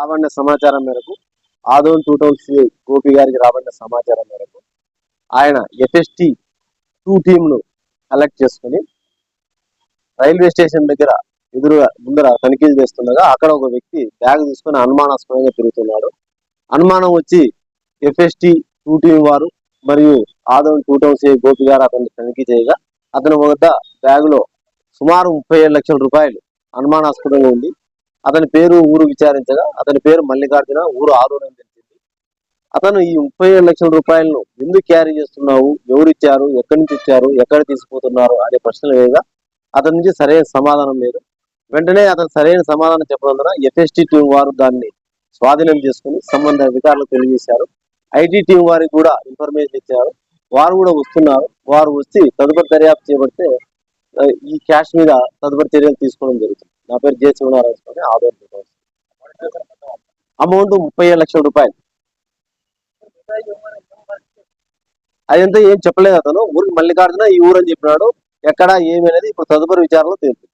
రాబడిన సమాచారం మేరకు Adoni two town C Gopi గారికి రాబడిన సమాచారం మేరకు ఆయన ఎఫ్ఎస్టి టూ టీంను కలెక్ట్ చేసుకుని రైల్వే స్టేషన్ దగ్గర ఎదురుగా ముందర తనిఖీలు చేస్తుండగా అక్కడ ఒక వ్యక్తి బ్యాగ్ తీసుకుని అనుమానాస్పదంగా తిరుగుతున్నాడు. అనుమానం వచ్చి ఎఫ్ఎస్టి టూ టీం వారు మరియు Adoni two town C Gopi గారు అతన్ని తనిఖీ చేయగా అతని వద్ద బ్యాగులో సుమారు ముప్పై ఏడు లక్షల రూపాయలు అనుమానాస్పదంగా ఉంది. అతని పేరు ఊరు విచారించగా అతని పేరు మల్లికార్జున ఊరు ఆదోన్ అని తెలిసింది. అతను ఈ ముప్పై ఏడు లక్షల రూపాయలను ఎందుకు క్యారీ చేస్తున్నావు? ఎవరు ఇచ్చారు ఎక్కడి నుంచి ఇచ్చారు ఎక్కడ తీసుకుపోతున్నారు? అనే ప్రశ్నలు వేయగా అతని నుంచి సరైన సమాధానం లేదు. వెంటనే అతను సరైన సమాధానం చెప్పడం ఎఫ్ఎస్టీ టీం వారు దాన్ని స్వాధీనం చేసుకుని సంబంధ అధికారులకు తెలియజేశారు. ఐటీ టీం వారికి కూడా ఇన్ఫర్మేషన్ ఇచ్చారు. వారు కూడా వస్తున్నారు. వారు వచ్చి తదుపరి దర్యాప్తు చేపడితే ఈ క్యాష్ మీద తదుపరి చర్యలు తీసుకోవడం జరుగుతుంది. నా పేరు జే శివనారాయణ ఆధార్ అమౌంట్ ముప్పై ఏడు లక్షల రూపాయలు. అదంతా ఏం చెప్పలేదు అతను. ఊరికి మల్లికార్జున ఈ ఊరు అని చెప్పినాడు. ఎక్కడ ఏమి అనేది ఇప్పుడు తదుపరి విచారణలో తెలుసు